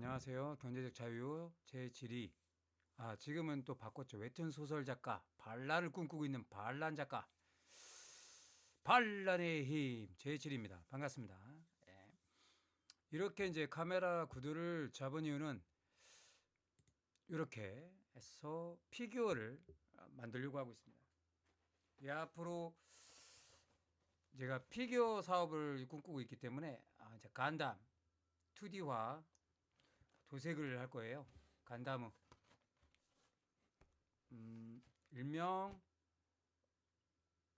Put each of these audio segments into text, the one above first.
안녕하세요. 경제적 자유 제7위. 아, 지금은 또 바꿨죠. 웹툰 소설 작가, 반란을 꿈꾸고 있는 반란 작가. 반란의 힘 제7입니다. 반갑습니다. 예. 이렇게 이제 카메라 구도를 잡은 이유는 이렇게 해서 피규어를 만들려고 하고 있습니다. 이 앞으로 제가 피규어 사업을 꿈꾸고 있기 때문에 아, 이제 간담 2D화 도색을 할 거예요. 간다무. 음, 일명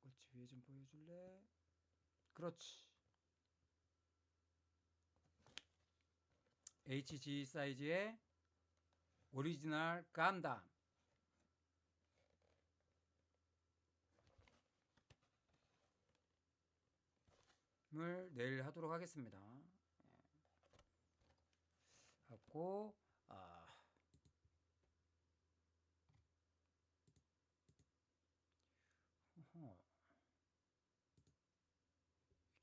그렇지 위에 좀 보여줄래? 그렇지. HG 사이즈의 오리지널 간담. 을 내일 하도록 하겠습니다. 하고 아 어허.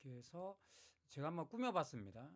이렇게 해서 제가 한번 꾸며봤습니다.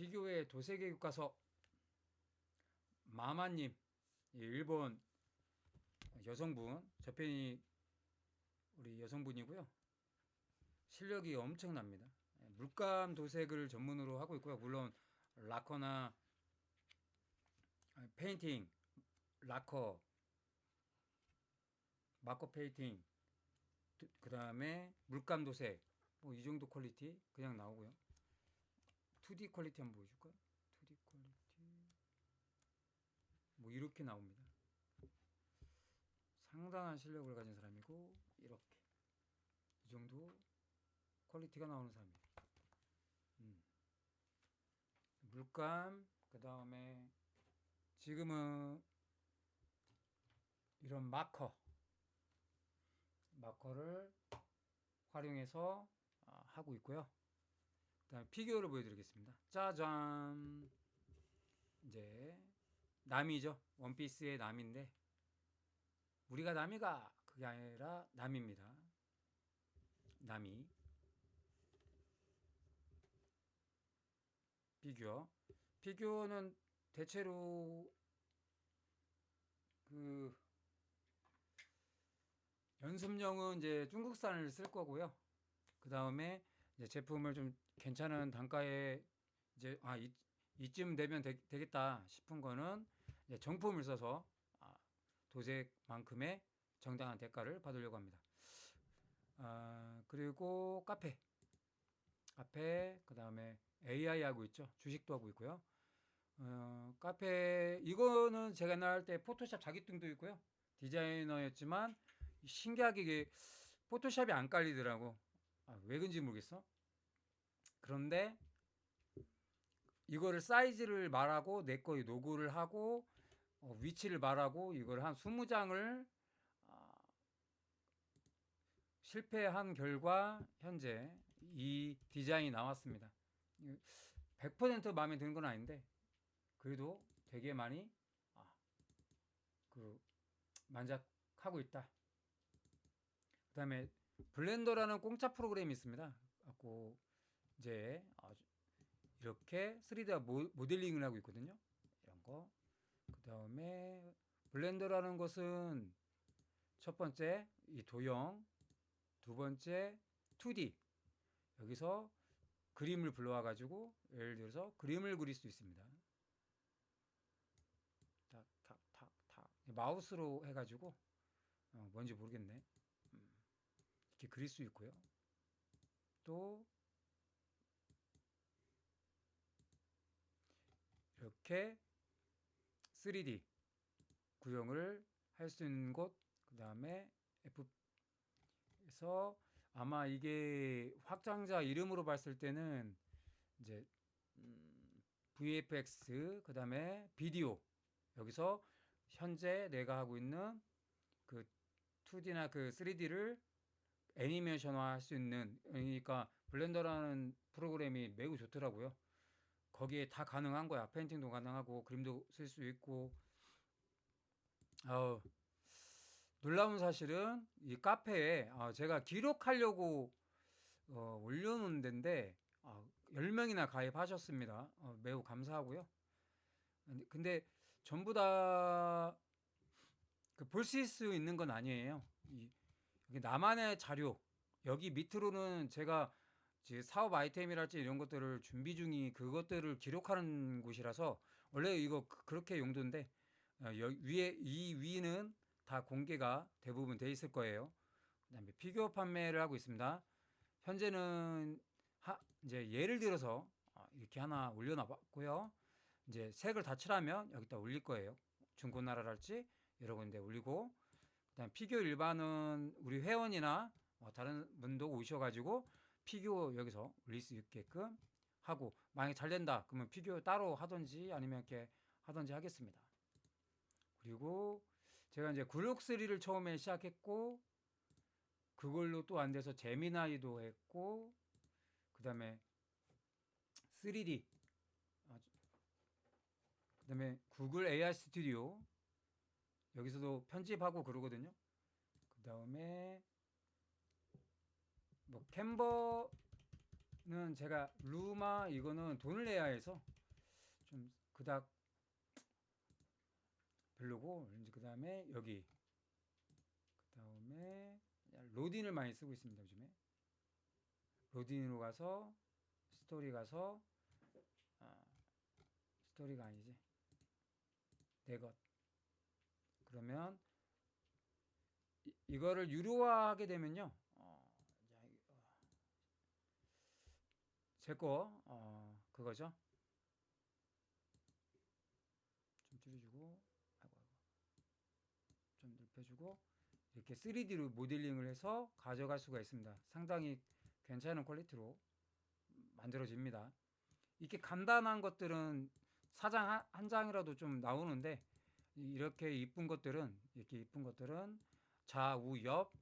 제 피규어의 도세계 교과서 마마님 이 일본 여성분 저편이 우리 여성분이고요. 실력이 엄청납니다. 예, 물감 도색을 전문으로 하고 있고요. 물론 라커나 아, 페인팅 라커 마커 페인팅 그 다음에 물감 도색 뭐 이 정도 퀄리티 그냥 나오고요 2D 퀄리티 한번 보여줄까? 2D 퀄리티 뭐 이렇게 나옵니다. 상당한 실력을 가진 사람이고 이렇게 이 정도 퀄리티가 나오는 사람이에요. 음. 물감 그 다음에 지금은 이런 마커 마커를 활용해서 아, 하고 있고요. 그다음에 피규어를 보여드리겠습니다. 짜잔. 이제 남이죠. 원피스의 남인데 우리가 남이가 그게 아니라 남입니다. 남이 피규어. 피규어는 대체로 그 연습용은 이제 중국산을 쓸 거고요. 그 다음에 이제 제품을 좀 괜찮은 단가에 이제 아 이, 이쯤 되면 되, 겠다 싶은 거는 이제 정품을 써서 아, 도색만큼의 정당한 대가를 받으려고 합니다. 아, 그리고 카페, 카페, 그 다음에 AI 하고 있죠. 주식도 하고 있고요. 어, 카페 이거는 제가 나할 때 포토샵 자격증도 있고요. 디자이너였지만 신기하게 포토샵이 안 깔리더라고. 아, 왜 그런지 모르겠어. 그런데 이거를 사이즈를 말하고 내 거에 노고를 하고 어, 위치를 말하고 이걸 한 20장을 아, 실패한 결과 현재 이 디자인이 나왔습니다. 100% 마음에 드는 건 아닌데 그래도 되게 많이 아, 그 만족하고 있다. 그다음에 블렌더라는 공짜 프로그램이 있습니다. 갖고 이제 이렇게 3D 모델링을 하고 있거든요. 이런 거. 그 다음에 블렌더라는 것은 첫 번째 이 도형, 두 번째 2D 여기서 그림을 불러와 가지고 예를 들어서 그림을 그릴 수 있습니다. 탁, 탁, 탁, 탁. 마우스로 해가지고 어, 뭔지 모르겠네. 음, 이렇게 그릴 수 있고요. 또 이렇게 3D 구형을 할 수 있는 곳, 그 다음에 F에서 아마 이게 확장자 이름으로 봤을 때는 이제 음, VFX 그 다음에 비디오 여기서 현재 내가 하고 있는 그 2D나 그 3D를 애니메이션화 할 수 있는 그러니까 블렌더라는 프로그램이 매우 좋더라고요. 거기에 다 가능한 거야. 페인팅도 가능하고 그림도 쓸 수 있고. 어, 놀라운 사실은 이 카페에 어, 제가 기록하려고 어, 올려놓은 데인데 어, 10명이나 가입하셨습니다. 어, 매우 감사하고요. 근데 전부 다볼수 있는 건 아니에요. 이, 이게 나만의 자료 여기 밑으로는 제가 이제 사업 아이템이랄지 이런 것들을 준비 중이 그것들을 기록하는 곳이라서 원래 이거 그- 그렇게 용도인데 어, 여, 위에 이 위는 다 공개가 대부분 돼 있을 거예요. 그다음에 피규어 판매를 하고 있습니다. 현재는 하, 이제 예를 들어서 어, 이렇게 하나 올려놔봤고요. 이제 색을 다 칠하면 여기다 올릴 거예요. 중고나라랄지 여러 군데 올리고 그다음 피규어 일반은 우리 회원이나 어, 다른 분도 오셔가지고 피규어 여기서 올릴 수 있게끔 하고 만약에 잘 된다 그러면 피규어 따로 하든지 아니면 이렇게 하든지 하겠습니다. 그리고 제가 이제 굴록3를 처음에 시작했고 그걸로 또 안 돼서 제미나이도 했고 그 다음에 3D 그 다음에 구글 AI 스튜디오 여기서도 편집하고 그러거든요. 그 다음에 뭐 캔버는 제가 루마 이거는 돈을 내야 해서 좀 그닥 별로고 이제 그 다음에 여기 그 다음에 로딘을 많이 쓰고 있습니다 요즘에. 로딘으로 가서 스토리 가서 아, 스토리가 아니지. 내 것 그러면 이, 이거를 유료화하게 되면요. 어, 제거 어, 그거죠? 좀 줄여주고 아이고, 아이고. 좀 넓혀주고 이렇게 3D로 모델링을 해서 가져갈 수가 있습니다. 상당히 괜찮은 퀄리티로 만들어집니다. 이렇게 간단한 것들은 사장 한, 한 장이라도 좀 나오는데 이렇게 이쁜 것들은 이렇게 이쁜 것들은 좌우 옆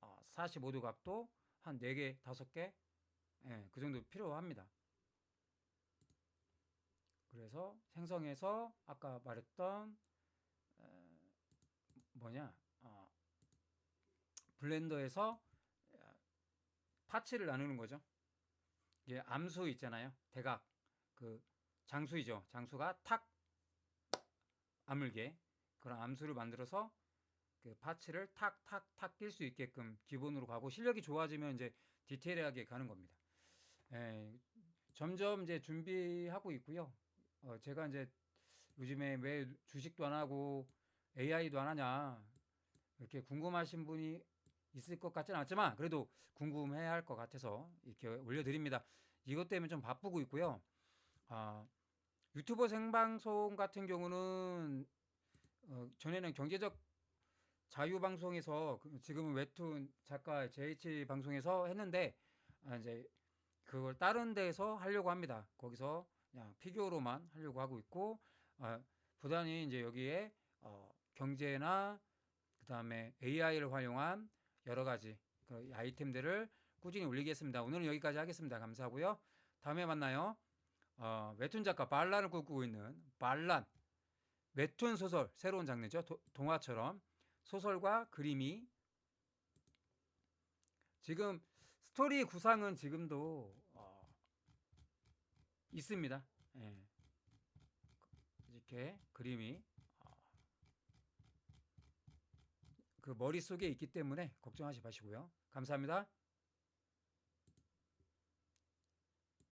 어, 45도 각도 한 4개, 5개 예, 그 정도 필요합니다. 그래서 생성해서 아까 말했던 에, 뭐냐 어, 블렌더에서 어, 파츠를 나누는 거죠. 이게 암수 있잖아요. 대각 그 장수이죠. 장수가 탁 아물게 그런 암수를 만들어서 그 파츠를 탁탁탁 낄 수 있게끔 기본으로 가고 실력이 좋아지면 이제 디테일하게 가는 겁니다. 예, 점점 이제 준비하고 있고요. 어, 제가 이제 요즘에 왜 주식도 안 하고 AI도 안 하냐 이렇게 궁금하신 분이 있을 것 같지는 않지만 그래도 궁금해야 할것 같아서 이렇게 올려드립니다. 이것 때문에 좀 바쁘고 있고요. 아, 유튜버 생방송 같은 경우는 어, 전에는 경제적 자유 방송에서 그- 지금은 웹툰 작가 JH 방송에서 했는데 아, 이제 그걸 다른 데서 하려고 합니다. 거기서 그냥 피규어로만 하려고 하고 있고 아, 보다니 이제 여기에 어, 경제나 그다음에 AI를 활용한 여러 가지 그 아이템들을 꾸준히 올리겠습니다. 오늘은 여기까지 하겠습니다. 감사하고요. 다음에 만나요. 어, 웹툰 작가 발란을 꿈꾸고 있는 발란 웹툰 소설 새로운 장르죠. 도- 동화처럼 소설과 그림이 지금 스토리 구상은 지금도 어, 있습니다. 예. 이렇게 그림이 어, 그 머릿속에 있기 때문에 걱정하지 마시고요. 감사합니다.